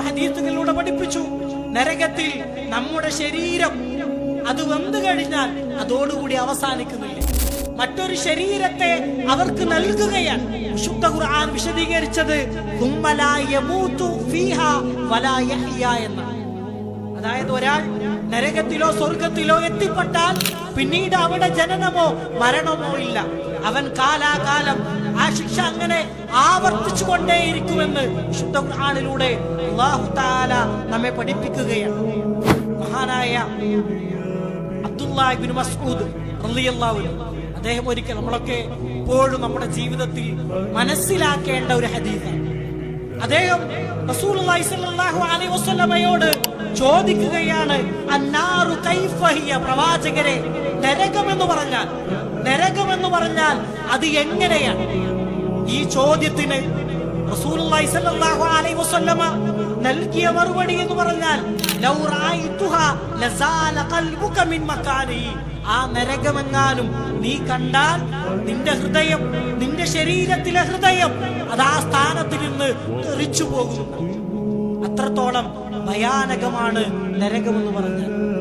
ഹദീത്തുകളിലൂടെ പഠിപ്പിച്ചു. നരകത്തിൽ നമ്മുടെ ശരീരം അത് വന്നു കഴിഞ്ഞാൽ അതോടുകൂടി അവസാനിക്കുന്നില്ല. മറ്റൊരു ശരീരത്തെ അവർക്ക് നൽകുകയാണ്. വിശുദ്ധ ഖുർആൻ വിശദീകരിച്ചത് എന്ന. അതായത് ഒരാൾ നരകത്തിലോ സ്വർഗത്തിലോ എത്തിപ്പെട്ടാൽ പിന്നീട് അവിടെ ജനനമോ മരണമോ ഇല്ല. അവൻ കാലാകാലം ആ ശിക്ഷ അങ്ങനെ ആവർത്തിച്ചു കൊണ്ടേയിരിക്കുമെന്ന് വിശുദ്ധ ഖുർആാനിലൂടെ അല്ലാഹു തആല നമ്മെ പഠിപ്പിക്കുകയാണ്. മഹാനായ അബ്ദുല്ലാഹിബ്നു മസ്ഊദ് റളിയല്ലാഹു അദ്ദേഹം ഒരിക്കൽ നമ്മളൊക്കെ ഇപ്പോഴും നമ്മുടെ ജീവിതത്തിൽ മനസ്സിലാക്കേണ്ട ഒരു ഹദീസാണ്. അദ്ദേഹം റസൂലുള്ളാഹി സ്വല്ലല്ലാഹു അലൈഹി വസല്ലമയോട് ചോദിക്കുകയാണ് അന്നാറു കൈഫ ഹിയ പ്രവാചകരെ നരകമെന്ന് പറഞ്ഞാൽ നരകമെന്ന് പറഞ്ഞാൽ അത് എങ്ങനെയാണ്? ഈ ചോദ്യത്തിന് നൽകിയ മറുപടി എന്ന് പറഞ്ഞാൽ ആ നരകമെങ്ങാനും നീ കണ്ടാൽ നിന്റെ ഹൃദയം നിന്റെ ശരീരത്തിലെ ഹൃദയം അത് ആ സ്ഥാനത്തിൽ നിന്ന് തെറിച്ചു പോകുന്നു. അത്രത്തോളം ഭയാനകമാണ് നരകമെന്ന് പറഞ്ഞാൽ.